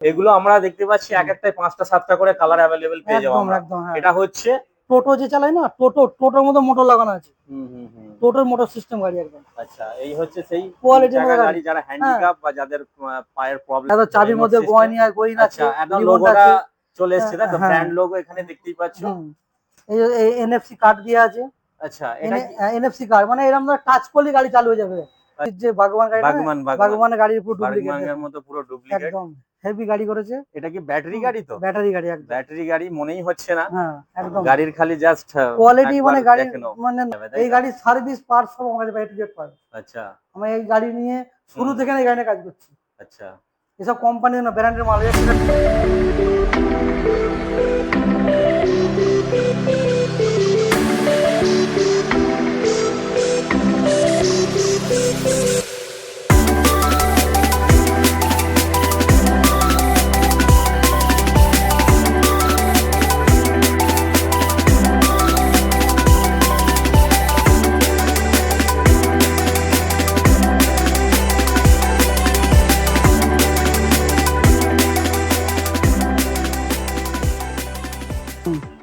এগুলো আমরা দেখতে পাচ্ছি এক একটাই পাঁচটা সাতটা করে কালার অ্যাভেলেবেল পেয়ে যাব আমরা। একদম হ্যাঁ। এটা হচ্ছে টোটো যে চালাই না টোটো টোটোর মধ্যে মোটর লাগানো আছে। টোটোর মোটর সিস্টেম গাড়ি একদম। আচ্ছা এই হচ্ছে সেই মতো গাড়ি যারা হ্যান্ডিক্যাপ বা যাদের পায়ের প্রবলেম এত চাবির মধ্যে গয়নি আর গইন আছে আচ্ছা একদম লোগোটা চলে এসেছে হ্যাঁ। ব্র্যান্ড লোগো এখানে দেখতেই পাচ্ছ। এই এনএফসি কার্ড দিয়ে আছে। আচ্ছা এটা এনএফসি কার্ড মানে এরকম টাচ করলে গাড়ি চালু হয়ে যাবে। যে ভগবান গাড়ি বাগমান গাড়ির পুরো ডুপ্লিকেট মতো পুরো ডুপ্লিকেট একদম। হেভি গাড়ি করেছে। এটা কি ব্যাটারি গাড়ি তো? ব্যাটারি গাড়ি একদম। ব্যাটারি গাড়ি মনেই হচ্ছে না। হ্যাঁ একদম। গাড়ির খালি জাস্ট কোয়ালিটি মানে গাড়ি মানে এই? গাড়ির সার্ভিস পার্ট সব আমাদের বাড়ি থেকে পাবে আচ্ছা। আমি এই গাড়ি নিয়ে শুরু। থেকে এই গাড়ি কাজ করছি। আচ্ছা। এসব কোম্পানির না ব্র্যান্ডের মাল।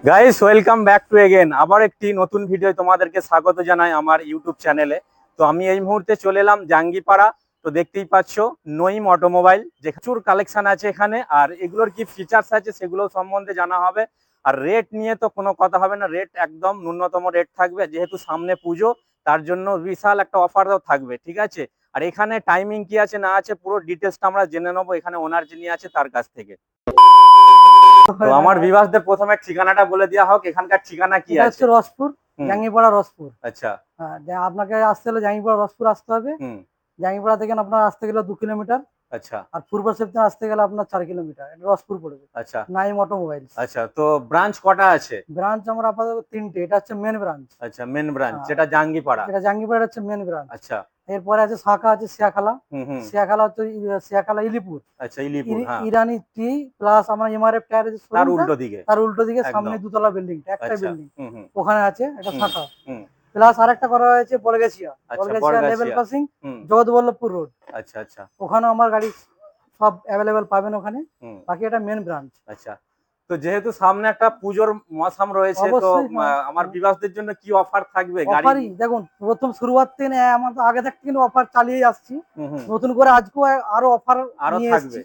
Guys welcome back to again আবার একটি নতুন ভিডিও তোমাদেরকে স্বাগত জানাই আমার ইউটিউব চ্যানেলে তো আমি এই মুহূর্তে চলে এলাম জাঙ্গিপাড়া তো দেখতেই পাচ্ছ নইম অটোমোবাইল যে প্রচুর কালেকশন আছে এখানে, আর এগুলোর কি ফিচার্স আছে সেগুলো সম্বন্ধে জানা হবে। আর রেট নিয়ে তো কোনো কথা হবে না রেট একদম ন্যূনতম রেট থাকবে। যেহেতু সামনে পুজো, তার জন্য বিশাল একটা অফারও থাকবে, ঠিক আছে? আর এখানে টাইমিং কি আছে না আছে, পুরো ডিটেলসটা আমরা জেনে নেব। এখানে ওনার যিনি আছে, তার কাছ থেকে। তো আমার বিভাসদের প্রথমে ঠিকানাটা বলে দেওয়া হোক এখানকার ঠিকানা কি আছে? রসপুর জাঙ্গিপাড়া রসপুর। আচ্ছা। হ্যাঁ আপনাকে আসতে হলে জাঙ্গিপাড়া রসপুর আসতে হবে। জাঙ্গিপাড়া থেকে আপনার আসতে গেলে দু কিলোমিটার। আচ্ছা। আর পূর্ব আসতে গেলে আপনার চার কিলোমিটার। রসপুর পড়বে। আচ্ছা। নাইম অটোমোবাইল আচ্ছা তো ব্রাঞ্চ কটা আছে? ব্রাঞ্চ আমরা আপাতত তিনটে। এটা হচ্ছে মেন ব্রাঞ্চ। আচ্ছা মেন ব্রাঞ্চ হ্যাঁ। যেটা জাঙ্গিপাড়া। এটা জাঙ্গিপাড়া হচ্ছে মেন ব্রাঞ্চ। আচ্ছা। এরপরে আছে শাখা আছে শিয়াখালা। শিয়াখালা হচ্ছে সিয়াখালা ইলিপুর। আচ্ছা ইলিপুর হ্যাঁ। ইরানি টি প্লাস আমার এমআরএফ টায়ার আছে তার উল্টো দিকে। তার উল্টো দিকে সামনে দুতলা বিল্ডিং একটা বিল্ডিং ওখানে আছে একটা শাখা। প্লাস আরেকটা করা হয়েছে বলগেছিয়া। আচ্ছা, Balgechhia level crossing Jagatballavpur road আচ্ছা আচ্ছা। ওখানেও আমার গাড়ি সব অ্যাভেলেবেল পাবেন ওখানে। বাকি এটা মেন ব্রাঞ্চ আচ্ছা। তো যেহেতু সামনে একটা পুজোর মৌসাম রয়েছে তো হ্যাঁ। আমার বিবাসদের জন্য কি অফার থাকবে গাড়ি দেখুন প্রথম শুরুয়াত থেকে আমার তো আগে থেকে কিন্তু অফার চালিয়ে আসছি। নতুন করে আজকেও আরও অফার আরও নিয়ে থাকবে।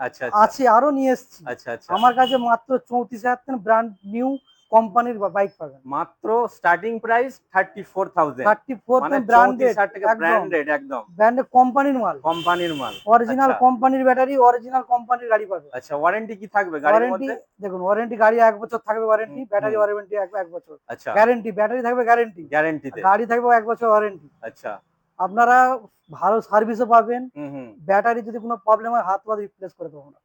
আচ্ছা আচ্ছা। আছে আরও নিয়ে এসছি। আচ্ছা আচ্ছা। আমার কাছে মাত্র চৌত্রিশ হাজার ব্র্যান্ড নিউ কোম্পানির বাইক পাবেন। মাত্র starting price thirty four thousand thirty four মানে ব্র্যান্ডেড টাকা একদম। ব্র্যান্ডেড একদম। ব্র্যান্ডেড কোম্পানির মাল। কোম্পানির মাল। অরিজিনাল আচ্ছা। কোম্পানির ব্যাটারি অরিজিনাল কোম্পানির গাড়ি পাবে আচ্ছা ওয়ারেন্টি কি থাকবে গাড়ির মধ্যে? দেখুন ওয়ারেন্টি গাড়ি এক বছর থাকবে ওয়ারেন্টি ব্যাটারি ওয়ারেন্টি এক এক বছর। আচ্ছা। গ্যারেন্টি ব্যাটারি থাকবে গ্যারেন্টি গ্যারেন্টিতে গাড়ি থাকবে এক বছর ওয়ারেন্টি আচ্ছা। আপনারা ভালো সার্ভিসও পাবেন। ব্যাটারি যদি কোনো প্রবলেম হয় হাত ওয়াজ রিপ্লেস করে দেবো না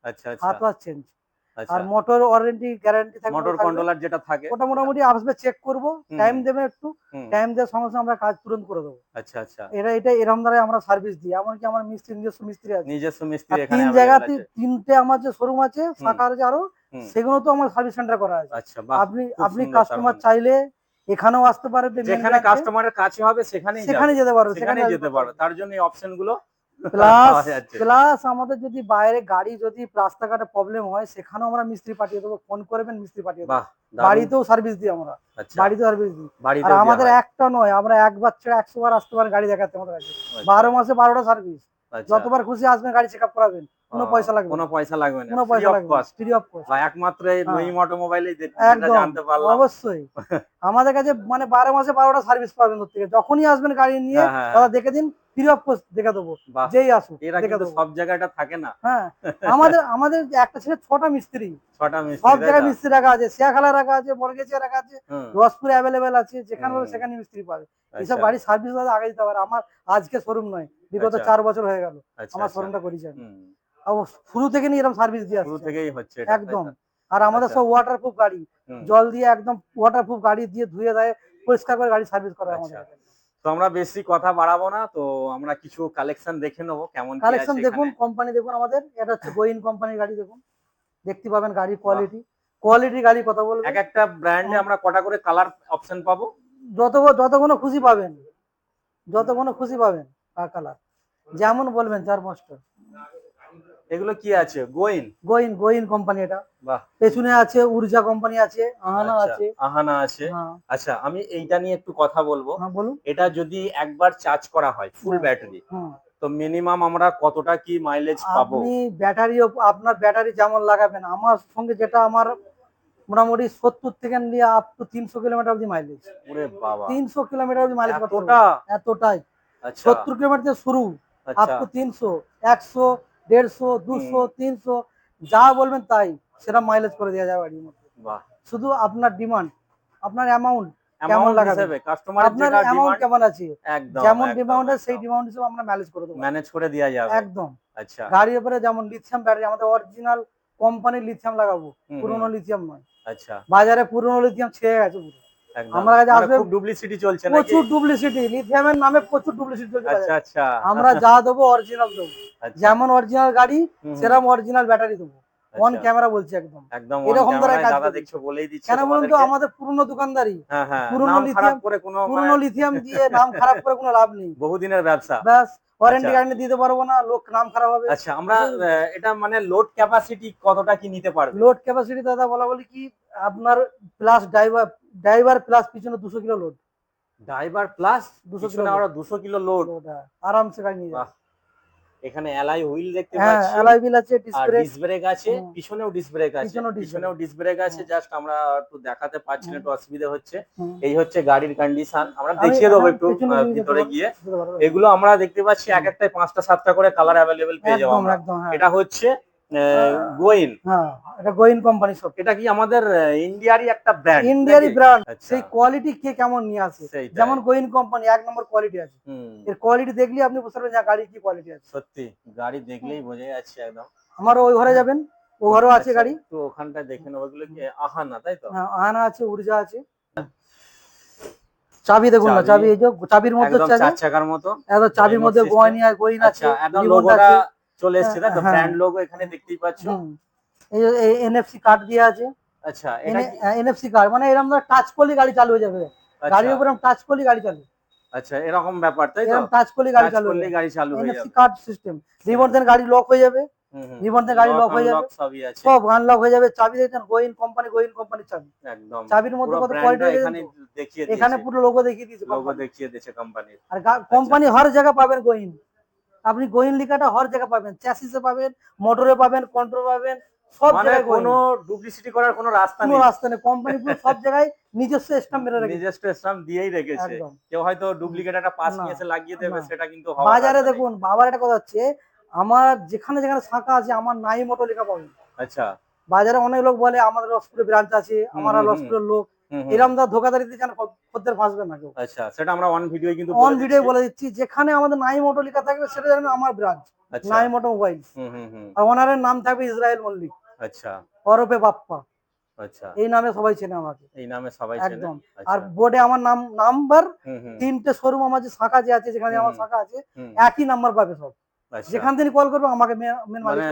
হাত ওয়াজ চেঞ্জ আর মোটর ওয়ারেন্টি গ্যারান্টি থাকবে। মোটর কন্ট্রোলার যেটা থাকে ওটা মোটামুটি আসবে চেক করব টাইম দেবে একটু টাইম দেওয়ার সঙ্গে সঙ্গে আমরা কাজ তুরন্ত করে দেবো। আচ্ছা আচ্ছা। এটা এটা এরকম দ্বারা আমরা সার্ভিস দিই এমনকি আমার মিস্ত্রি নিজস্ব মিস্ত্রি আছে। নিজস্ব মিস্ত্রি এখানে তিন জায়গাতে তিনটে আমার যে শোরুম আছে শাখার যে আরও সেগুলো তো আমার সার্ভিস সেন্টার করা আছে। আচ্ছা আপনি আপনি কাস্টমার মানে। চাইলে এখানেও আসতে পারেন যেখানে কাস্টমারের কাছে হবে সেখানেই সেখানে যেতে পারবে সেখানেই যেতে পারবে। তার জন্য এই অপশনগুলো প্লাস প্লাস আমাদের যদি বাইরে গাড়ি যদি রাস্তাঘাটে প্রবলেম হয় সেখানেও আমরা মিস্ত্রি পাঠিয়ে দেবো। ফোন করবেন মিস্ত্রি পাঠিয়ে দেবো। বাড়িতেও সার্ভিস দিই আমরা। আচ্ছা। বাড়িতেও সার্ভিস দিই। আর আমাদের একটা নয় আমরা একবার ছেড়ে একশো বার আসতে পারেন গাড়ি দেখাতে আমাদের কাছে। আচ্ছা, বারো মাসে বারোটা সার্ভিস যতবার খুশি আসবেন গাড়ি চেক আপ করাবেন। কোনো পয়সা লাগবে কোনো পয়সা লাগবে না। কোনো পয়সা লাগবে ফ্রি অফ কস্ট বা একমাত্র এই হ্যাঁ। নইম জানতে পারলাম। অবশ্যই। আমাদের কাছে মানে বারো মাসে বারোটা সার্ভিস পাবেন ওর থেকে। যখনই আসবেন গাড়ি নিয়ে হ্যাঁ, হ্যাঁ, দাদা দেখে দিন ফ্রি অফ কস্ট দেখে দেবো। যেই আসুক এরা দেখে কিন্তু সব জায়গাটা থাকে না। হ্যাঁ। আমাদের আমাদের একটা ছেলে ছটা মিস্ত্রি। ছটা মিস্ত্রি সব জায়গায় মিস্ত্রি রাখা আছে। শিয়াখালা রাখা আছে বরগেছিয়া রাখা আছে রসপুরে অ্যাভেলেবেল আছে যেখানে সেখানে মিস্ত্রি পাবে। এইসব আচ্ছা, গাড়ি সার্ভিস আগে দিতে পারে। আমার আজকে শোরুম নয়। বিগত আচ্ছা। চার বছর হয়ে গেল। আচ্ছা, আমার। শোরুমটা করেছি আমি। শুরু থেকে নিয়ে এরকম সার্ভিস দিয়ে শুরু থেকেই হচ্ছে একদম। আর আমাদের আচ্ছা। সব ওয়াটারপ্রুফ গাড়ি। জল দিয়ে একদম ওয়াটারপ্রুফ গাড়ি দিয়ে ধুয়ে দেয় পরিষ্কার করে গাড়ি সার্ভিস করা হয় আচ্ছা। আমাদের তো আমরা বেশি কথা বাড়াবো না তো আমরা কিছু কালেকশন দেখে নেব কেমন কালেকশন দেখুন কোম্পানি দেখুন আমাদের এটা হচ্ছে গোইন কোম্পানির গাড়ি দেখুন। দেখতে পাবেন গাড়ির কোয়ালিটি কোয়ালিটি গাড়ি কথা বলব এক একটা ব্র্যান্ডে আমরা কটা করে কালার অপশন পাবো? যত যত কোনো খুশি পাবেন। যত কোনো খুশি পাবেন কালার যেমন বলবেন চার পাঁচটা এগুলো কি আছে? গোইন গোইন গোইন কোম্পানি এটা। বাহ। পেছনে আছে উর্জা কোম্পানি আছে আহানা আচ্ছা, আছে। আহানা আছে। হ্যাঁ। আচ্ছা আমি এইটা নিয়ে একটু কথা বলব। হ্যাঁ বলুন। এটা যদি একবার চার্জ করা হয় ফুল হ্যাঁ। ব্যাটারি তো মিনিমাম আমরা কতটা কি মাইলেজ পাবো? আপনি ব্যাটারি আপনার ব্যাটারি যেমন লাগাবেন আমার সঙ্গে যেটা আমার মোটামুটি সত্তর থেকে নিয়ে আপ টু তিনশো কিলোমিটার অব্দি মাইলেজ ওরে বাবা। তিনশো কিলোমিটার অব্দি মাইলেজ এতটা? এতটাই। আচ্ছা। সত্তর কিলোমিটার থেকে শুরু আপ আচ্ছা। টু তিনশো একশো দেড়শো দুশো তিনশো যা বলবেন তাই সেটা মাইলেজ করে দেওয়া যাবে গাড়ির মধ্যে। শুধু আপনার ডিমান্ড আপনার অ্যামাউন্ট অ্যামাউন্ট লাগাবে? কাস্টমার আপনার অ্যামাউন্ট কেমন আছে? যেমন ডিমান্ড সেই ডিমান্ড হিসেবে আমরা ম্যানেজ করে দেবো। ম্যানেজ করে দেওয়া যাবে। একদম। আচ্ছা। গাড়ির উপরে যেমন লিথিয়াম ব্যাটারি আমাদের অরিজিনাল কোম্পানির লিথিয়াম লাগাবো। পুরোনো লিথিয়াম নয়। আচ্ছা। বাজারে পুরোনো লিথিয়াম ছেয়ে গেছে পুরো। আমার কাছে মানে আসবে- খুব ডুপ্লিসিটি চলছে নাকি? প্রচুর ডুপ্লিসিটি লিথিয়ামের নামে প্রচুর ডুপ্লিসিটি চলছে আচ্ছা আচ্ছা আমরা যা দেবো অরিজিনাল দেবো। আচ্ছা, যেমন অরিজিনাল গাড়ি সেরকম অরিজিনাল ব্যাটারি দেবো। অন আচ্ছা, ক্যামেরা বলছি একদম। একদম এরকম ধরে কাজ দাদা দেখছ বলেই দিচ্ছে কেন বলুন তো আমাদের পুরনো দোকানদারি হ্যাঁ হ্যাঁ পুরনো lithium- করে কোনো পুরনো মানে লিথিয়াম দিয়ে নাম খারাপ করে কোনো লাভ নেই। বহুদিনের ব্যবসা। ব্যাস ওয়ারেন্টি আচ্ছা। গ্যারান্টি দিতে পারব না লোক নাম খারাপ হবে। আচ্ছা আমরা এটা মানে লোড ক্যাপাসিটি কতটা কি নিতে পারবে? লোড ক্যাপাসিটি দাদা বলা বলি কি আপনার প্লাস ড্রাইভার ড্রাইভার প্লাস পিছনে দুশো কিলো লোড ড্রাইভার প্লাস দুশো কিলো আমরা দুশো কিলো লোড আরামসে গাড়ি নিয়ে যাবে। এখানে এলাই হুইল দেখতে হ্যাঁ পাচ্ছি। অ্যালয় হুইল আছে আর ডিস ব্রেক আছে। পিছনেও ডিস ব্রেক আছে। পিছনেও disc পিছনেও ডিস ব্রেক আছে। জাস্ট আমরা একটু দেখাতে পারছি না একটু অসুবিধা হচ্ছে। এই হচ্ছে গাড়ির কন্ডিশন আমরা আমি- দেখিয়ে দেবো একটু ভিতরে গিয়ে। এগুলো আমরা দেখতে পাচ্ছি এক একটাই পাঁচটা সাতটা করে কালার অ্যাভেলেবেল পেয়ে যাব আমরা। হ্যাঁ। এটা হচ্ছে গোইন হ্যাঁ এটা গোইন কোম্পানি সব এটা কি আমাদের ইন্ডিয়ারই একটা ব্র্যান্ড ইন্ডিয়ারই ব্র্যান্ড আচ্ছা। সেই কোয়ালিটি কে কেমন নিয়ে আসে? যেমন গোইন কোম্পানি এক নম্বর কোয়ালিটি আছে। এর কোয়ালিটি দেখলে আপনি বুঝতে পারবেন যে গাড়ি কি কোয়ালিটি আছে। সত্যি গাড়ি দেখলেই বোঝা যাচ্ছে একদম। আমার ওই ঘরে যাবেন? ও ঘরেও আছে আচ্ছা, গাড়ি? একটু ওখানটা দেখে নেব। ওগুলো কি আহানা তাই তো? হ্যাঁ, আহানা আছে উর্জা আছে। চাবি দেখুন না চাবি। এই যে চাবির মধ্যে চাবি। চার চাকার মতো। একদম চাবির মধ্যে। গোয়ানি আর গোইন আছে আচ্ছা একদম লোগোটা আছে। চলে এসেছে হ্যাঁ। ব্র্যান্ড লোগো এখানে দেখতেই পাচ্ছ? এই যে এনএফসি কার্ড দিয়ে আছে। আচ্ছা এটা এনএফসি কার্ড মানে এরকম টাচ করলে গাড়ি চালু হয়ে যাবে। আচ্ছা, গাড়ির উপরে টাচ করলে গাড়ি চালু। আচ্ছা এরকম ব্যাপার তাই তো? টাচ করলে গাড়ি চালু করলেই হয়ে গাড়ি চালু হয়ে এনএফসি যাবে। কার্ড সিস্টেম রিমোট দেন গাড়ি লক হয়ে যাবে। হুম। গাড়ি লক হয়ে যাবে। সবই আছে। সব আনলক হয়ে যাবে। চাবি দেখছেন? গোইন কোম্পানি গোইন কোম্পানির চাবি। একদম। চাবির মধ্যে কত কোয়ালিটি এখানে দেখিয়ে এখানে পুরো লোগো দেখিয়ে দিয়েছে লোগো দেখিয়ে দিয়েছে কোম্পানির আর কোম্পানি হর জায়গা পাবেন গোইন আপনি গোইন লিখাটা হর জায়গা পাবেন চ্যাসিসে পাবেন মোটরে পাবেন কন্ট্রোল পাবেন সব মানে জায়গায় কোনো ডুপ্লিসিটি করার কোনো রাস্তা কোনো নেই। রাস্তা নেই কোম্পানি পুরো সব জায়গায় নিজস্ব স্ট্যাম্প মেরে রেখেছে। নিজস্ব স্ট্যাম্প দিয়েই রেখেছে। কেউ হয়তো ডুপ্লিকেট একটা পাস না, নিয়ে এসে লাগিয়ে দেবে সেটা কিন্তু বাজারে দেখুন বাবার একটা কথা হচ্ছে আমার যেখানে যেখানে শাখা আছে আমার নাই মোটর লেখা পাবেন। আচ্ছা। বাজারে অনেক লোক বলে আমাদের লসপুরে ব্রাঞ্চ আছে আমার লসপুরের লোক। এরকম ধোকাধারি দিয়ে যেন খদ্দের ফাঁসবে না কেউ। আচ্ছা সেটা আমরা অন ভিডিও কিন্তু অন বলে ভিডিও। বলে দিচ্ছি যেখানে আমাদের নাই মোটর লেখা থাকবে সেটা জানেন আমার ব্রাঞ্চ আচ্ছা। নাই মোটর মোবাইল। আর ওনারের নাম থাকবে ইসরায়েল মল্লিক। আচ্ছা। ওরফে বাপ্পা। আচ্ছা। এই নামে সবাই চেনে আমাকে। এই নামে সবাই চেনে। একদম। আচ্ছা। আর বোর্ডে আমার নাম নাম্বার তিনটে শোরুম আমার যে শাখা যে আছে যেখানে আমার শাখা আছে একই নাম্বার পাবে সব। আচ্ছা। যেখান থেকে কল করবে আমাকে মেন মানে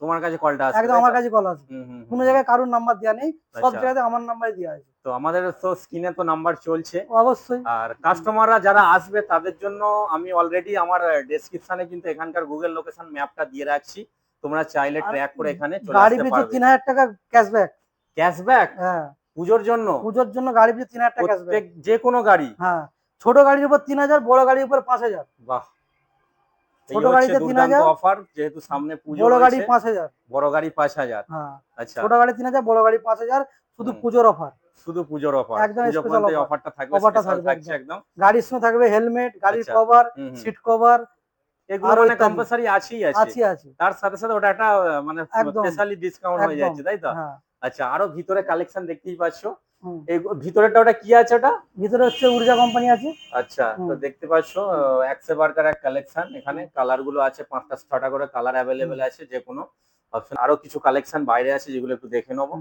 তোমার কাছে কলটা আসবে একদম আমার কাছে কল আছে। কোনো জায়গায় কারোর নাম্বার দেওয়া নেই সব। জায়গাতে আমার নাম্বারই দেওয়া আছে। তো আমাদের তো স্ক্রিনে তো নাম্বার চলছে। অবশ্যই। আর কাস্টমাররা যারা আসবে তাদের জন্য আমি অলরেডি আমার ডেসক্রিপশনে কিন্তু এখানকার গুগল লোকেশন ম্যাপটা দিয়ে রাখছি। তোমরা চাইলে ট্র্যাক করে এখানে চলে গাড়ি আসতে পিছু তিন হাজার টাকা ক্যাশব্যাক ক্যাশব্যাক হ্যাঁ। পুজোর জন্য? পুজোর জন্য গাড়ি পিছু তিন হাজার টাকা ক্যাশব্যাক প্রত্যেক যে কোনো গাড়ি? হ্যাঁ। ছোট গাড়ির উপর তিন হাজার বড় গাড়ির উপর পাঁচ হাজার। বাহ। ছোট গাড়িতে 3000 অফার যেহেতু সামনে পুজো বড় গাড়ি পাঁচ হাজার। বড় গাড়ি পাঁচ হাজার। হ্যাঁ। আচ্ছা। ছোট গাড়ি তিন হাজার বড় গাড়ি পাঁচ হাজার শুধু। পুজোর অফার শুধু পুজোর অফার একদম পুজো পর্যন্ত অফারটা থাকবে Offer টা special থাকবে একদম। গাড়ির সঙ্গে থাকবে হেলমেট গাড়ির। কভার। সিট কভার এগুলো মানে। কম্পালসারি আছেই আছে। আছে আছে তার সাথে সাথে ওটা একটা মানে স্পেশালি ডিসকাউন্ট হয়ে যাচ্ছে তাই তো? হ্যাঁ। আচ্ছা আরও ভিতরে কালেকশন দেখতেই পাচ্ছ। ভিতরেটা ওটা কি আছে ওটা? ভিতরে হচ্ছে উর্জা কোম্পানি আছে। আচ্ছা তো। দেখতে পাচ্ছ একশো বারকার এক কালেকশন এখানে কালারগুলো আছে পাঁচটা ছটা করে কালার অ্যাভেলেবেল আছে যে কোনো অপশন আরও কিছু কালেকশন বাইরে আছে যেগুলো একটু দেখে নেব।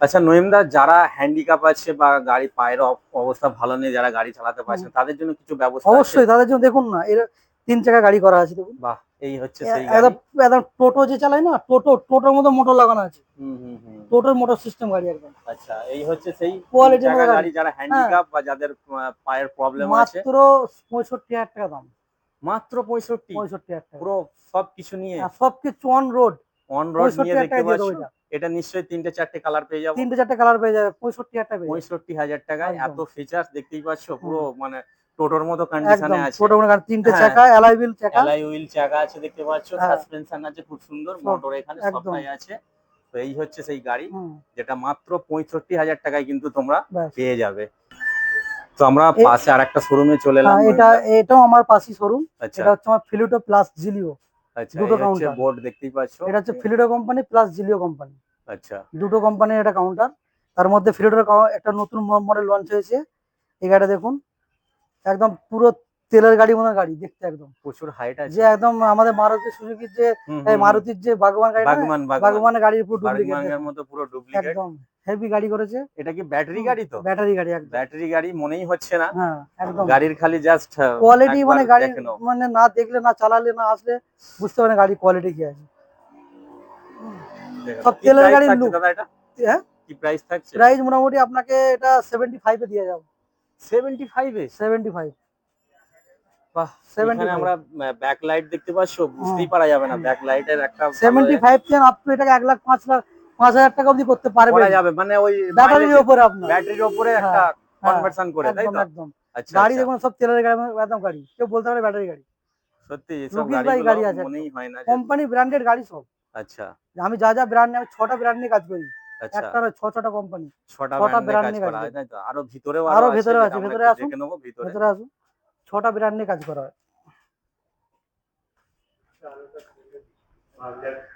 আচ্ছা নইমদা যারা হ্যান্ডিক্যাপ আছে বা গাড়ি পায়ের অবস্থা ভালো নেই যারা গাড়ি চালাতে পারছে তাদের জন্য কিছু ব্যবস্থা অবশ্যই তাদের জন্য দেখুন না এর তিন চাকা গাড়ি করা আছে দেখুন। বাহ এই হচ্ছে সেই একদম টোটো যে চালায় না টোটো টোটোর মতো মোটর লাগানো আছে। হুম হুম হুম। টোটোর মোটর সিস্টেম গাড়ি একদম। আচ্ছা এই হচ্ছে সেই কোয়ালিটি গাড়ি। যারা হ্যান্ডিক্যাপ বা যাদের পায়ের প্রবলেম আছে। মাত্র পঁয়ষট্টি হাজার টাকা দাম। মাত্র পঁয়ষট্টি? পঁয়ষট্টি হাজার টাকা। পুরো সবকিছু নিয়ে? আর সবকিছু অন রোড অন রোড নিয়ে দেখতে টাকা দিয়ে দেবো পাচ্ছ এটা নিশ্চয়ই তিনটে চারটে কালার পেয়ে যাব। তিনটে চারটে কালার পেয়ে যাবে পঁয়ষট্টি হাজার টাকা পঁয়ষট্টি হাজার টাকায়। এত ফিচার্স দেখতেই পাচ্ছ পুরো মানে টোটোর মতো কন্ডিশনে আছে। মোটো গাড়ি, তিনটে হ্যাঁ। চাকা অ্যালয় হুইল চাকা। অ্যালয় হুইল চাকা আছে দেখতে পাচ্ছ হ্যাঁ। সাসপেনশন আছে খুব সুন্দর মোটর এখানে। সবটাই আছে। তো এই হচ্ছে সেই গাড়ি যেটা মাত্র পঁয়ষট্টি হাজার টাকায় কিন্তু তোমরা পেয়ে যাবে। তো আমরা পাশে আর একটা শোরুমে চলে এলাম। হ্যাঁ, এটা এটাও আমার পাশে শোরুম আচ্ছা। এটা হচ্ছে আমার ফিলিটো প্লাস জিলিও দুটো এই বোর্ড দেখতেই পাচ্ছ। এটা হচ্ছে কোম্পানি প্লাস জিলিও কোম্পানি আচ্ছা। দুটো কোম্পানির কাউন্টার তার মধ্যে একটা নতুন মডেল লঞ্চ হয়েছে। এই গাড়িটা দেখুন একদম পুরো তেলের গাড়ি মতো গাড়ি দেখতে একদম। প্রচুর হাইট আছে। যে একদম আমাদের মারুতি সুজুকির যে মারুতির যে বাগবান গাড়ি না, বাগমান বাগমান বাগবানের গাড়ির পুরো ডুপ্লিকেট মতো পুরো ডুপ্লিকেট একদম হেভি গাড়ি করেছে। এটা কি ব্যাটারি গাড়ি তো? ব্যাটারি গাড়ি একদম। ব্যাটারি গাড়ি মনেই হচ্ছে না। হ্যাঁ একদম। গাড়ির খালি জাস্ট কোয়ালিটি মানে গাড়ি মানে না দেখলে না চালালে না আসলে বুঝতে পারে গাড়ি কোয়ালিটি কি আছে। সব তেলের গাড়ির এটা? হ্যাঁ? কি প্রাইস থাকছে? প্রাইস মোটামুটি আপনাকে এটা সেভেন্টি ফাইভে দিয়ে যাব। 75 এ? সেভেন্টি ফাইভ বাহ 75 আমরা ব্যাক লাইট দেখতে পাচ্ছো বুঝতেই পারা যাবে না। ব্যাক লাইটের একটা ভালো seventy five chain up to এটাকে এক লাখ পাঁচ লাখ পাঁচ হাজার টাকা অবধি করতে পারবে। করা যাবে মানে ওই ব্যাটারির উপরে আপনার। ব্যাটারির উপরে একটা কনভার্সন করে তাই তো? একদম আচ্ছা গাড়ি। দেখুন সব তেলের গাড়ি একদম গাড়ি। কেউ বলতে পারে ব্যাটারি গাড়ি। সত্যি এসব রুগীর বাই গাড়িগুলো গাড়ি আছে। মনেই হয় না কোম্পানি ব্র্যান্ডেড গাড়ি সব। আচ্ছা। আমি যা যা ব্র্যান্ড আমি ছটা ব্র্যান্ড নিয়ে কাজ করি। আচ্ছা। একটা ছ ছটা কোম্পানি ছটা ব্র্যান্ডে নিয়ে কাজ আরও ভিতরেও আরও ভেতরে আছে আসুন। ভেতরে আসুন। ছটা ব্র্যান্ড নিয়ে কাজ করা হয়।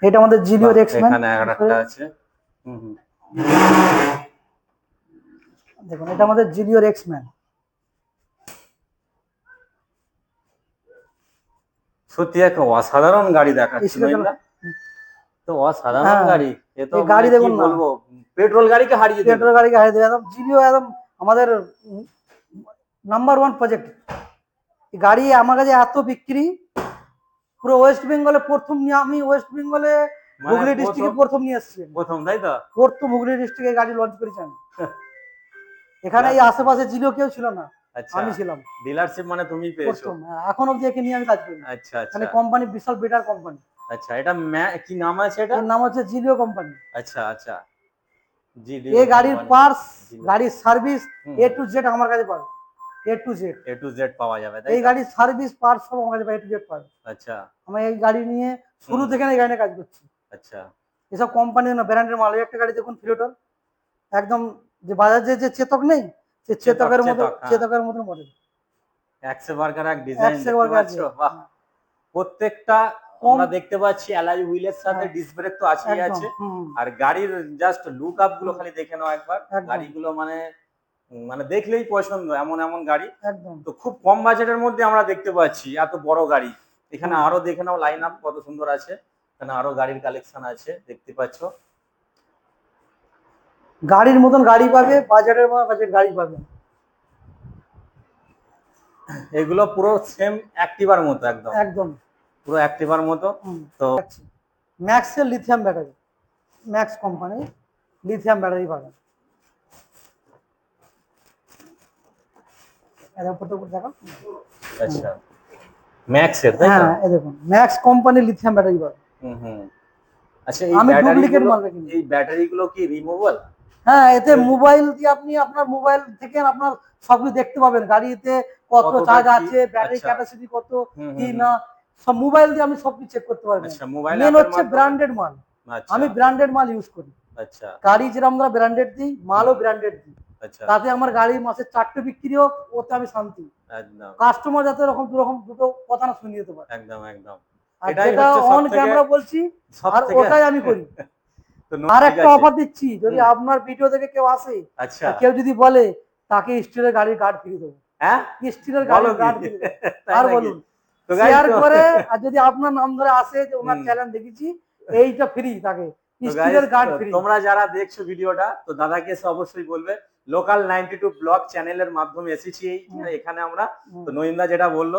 এটা আমাদের জিলিও বাহ, এক্সম্যান আছে। দেখুন এটা আমাদের জিলিওর এক্সম্যান সত্যি এক অসাধারণ গাড়ি দেখাচ্ছে এসিটা চালা- নইলা? তো অসাধারণ হ্যাঁ। গাড়ি। এ তো গাড়ি মানে দেখুন বলব পেট্রোল গাড়িকে হারিয়ে পেট্রোল গাড়িকে হারিয়ে দেবে একদম জিলিও একদম আমাদের নাম্বার ওয়ান প্রজেক্ট গাড়ি আমার কাছে এত বিক্রি। পুরো ওয়েস্ট বেঙ্গলে প্রথম নিয়ে আমি ওয়েস্ট বেঙ্গলে মানে হুগলি ডিস্ট্রিক্টে প্রথম নিয়ে এসেছি প্রথম তাই তো? প্রথম হুগলি ডিস্ট্রিক্টে গাড়ি লঞ্চ করেছি আমি। এখানে এই আশেপাশে জিলিও কেউ ছিল না। আচ্ছা। আমি ছিলাম। ডিলারশিপ মানে তুমি পেয়েছ। এখন অব্দি একে নিয়ে আমি কাজ করি আচ্ছা আচ্ছা। মানে কোম্পানি বিশাল বেটার কোম্পানি আচ্ছা এটা কি নাম আছে এটা? এর নাম হচ্ছে জিলিও কোম্পানি আচ্ছা আচ্ছা। এই গাড়ির পার্স গাড়ির সার্ভিস এ টু জেড আমার কাছে পাবে। A to Z A to Z পাওয়া যাবে এই গাড়ির সার্ভিস পার্টস সব আমার কাছে এ টু জেড পাবে। আচ্ছা। আমি এই গাড়ি নিয়ে শুরু থেকে এই গাড়ি কাজ করছি। আচ্ছা। এসব কোম্পানির না ব্র্যান্ডের মাল। একটা গাড়ি দেখুন ফিলোটর একদম যে যে চেতক নেই সে চেতকের মতো হ্যাঁ। চেতকের মতো মডেল একশো বার্গার এক ডিজাইন বার্গার বাহ। প্রত্যেকটা আমরা দেখতে পাচ্ছি অ্যালাই হুইলের সাথে হ্যাঁ। ডিস্ক ব্রেক তো আছেই আছে। আর গাড়ির জাস্ট লুক আপগুলো খালি দেখে নাও একবার। গাড়িগুলো মানে মানে দেখলেই পছন্দ এমন এমন গাড়ি। একদম। তো খুব কম বাজেটের মধ্যে আমরা দেখতে পাচ্ছি এত বড় গাড়ি। এখানে আরও দেখে নাও লাইন আপ কত সুন্দর আছে। এখানে আরও গাড়ির কালেকশন আছে দেখতে পাচ্ছ। গাড়ির মতন গাড়ি পাবে বাজারের বাজেট গাড়ি পাবে। এগুলো পুরো সেম অ্যাক্টিভার মতো একদম। একদম। পুরো অ্যাক্টিভার মতো। তো ম্যাক্সের lithium battery Max company lithium battery পাবেন দেখো। আচ্ছা। তাই হ্যাঁ এই দেখুন ম্যাক্স কোম্পানি লিথিয়াম ব্যাটারি পাবেন হুম হুম। আচ্ছা এই আমি মাল রাখিনি। এই ব্যাটারি গুলো কি রিমুভাল হ্যাঁ এতে মোবাইল দিয়ে আপনি আপনার মোবাইল থেকে আপনার সবকিছু দেখতে পাবেন। গাড়িতে কত চার্জ আছে ব্যাটারি আচ্ছা। ক্যাপাসিটি কত কি না সব মোবাইল দিয়ে আপনি সবকিছু চেক করতে পারবেন। মেন হচ্ছে ব্র্যান্ডেড মাল। আমি ব্র্যান্ডেড মাল ইউজ করি। আচ্ছা। গাড়ি যেরকম আমরা ব্র্যান্ডেড দিই মালও ব্র্যান্ডেড দিই। তাতে আমার গাড়ি মাসে চারটে বিক্রি হোক ওতে আমি শান্তি। একদম। কাস্টমার যাতে এরকম দুরকম দুটো কথা না শুনিয়ে যেতে পারে। একদম একদম। আর এটাই যেটা হচ্ছে সব অন ক্যামেরা বলছি আর ওটাই আমি করি। আর একটা অফার দিচ্ছি যদি আপনার ভিডিও দেখে কেউ আসে আচ্ছা। কেউ যদি বলে তাকে স্টিলের গাড়ির গার্ড ফ্রি দেবো। হ্যাঁ? স্টিলের গাড়ির গার্ড ফ্রি আর বলুন শেয়ার করে আর যদি আপনার নাম ধরে আসে যে ওনার চ্যানেল দেখেছি এইটা ফ্রি তাকে। স্টিলের গার্ড ফ্রি তোমরা যারা দেখছ ভিডিওটা তো দাদাকে অবশ্যই বলবে। লোকাল নাইনটি টু ব্লগ চ্যানেলের মাধ্যমে এসেছি। এখানে আমরা তো নইন্দা যেটা বলল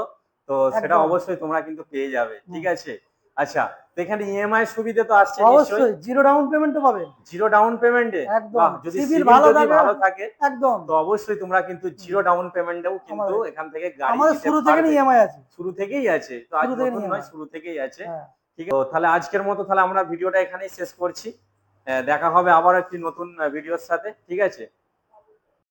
তো সেটা অবশ্যই তোমরা কিন্তু পেয়ে যাবে ঠিক আছে? আচ্ছা তো এখানে ইএমআই সুবিধা তো আসছে অবশ্যই জিরো ডাউন পেমেন্টও পাবে। জিরো ডাউন পেমেন্টে একদম। যদি সিভিল ভালো থাকে ভালো থাকে একদম। তো অবশ্যই তোমরা কিন্তু জিরো ডাউন পেমেন্টেও কিন্তু এখান থেকে গাড়ি আমাদের শুরু থেকে ইএমআই আছে। শুরু থেকেই আছে। তো আজ নতুন নয় শুরু থেকেই আছে। হ্যাঁ। ঠিক আছে তো তাহলে আজকের মতো তাহলে আমরা ভিডিওটা এখানেই শেষ করছি। দেখা হবে আবার একটি নতুন ভিডিওর সাথে ঠিক আছে?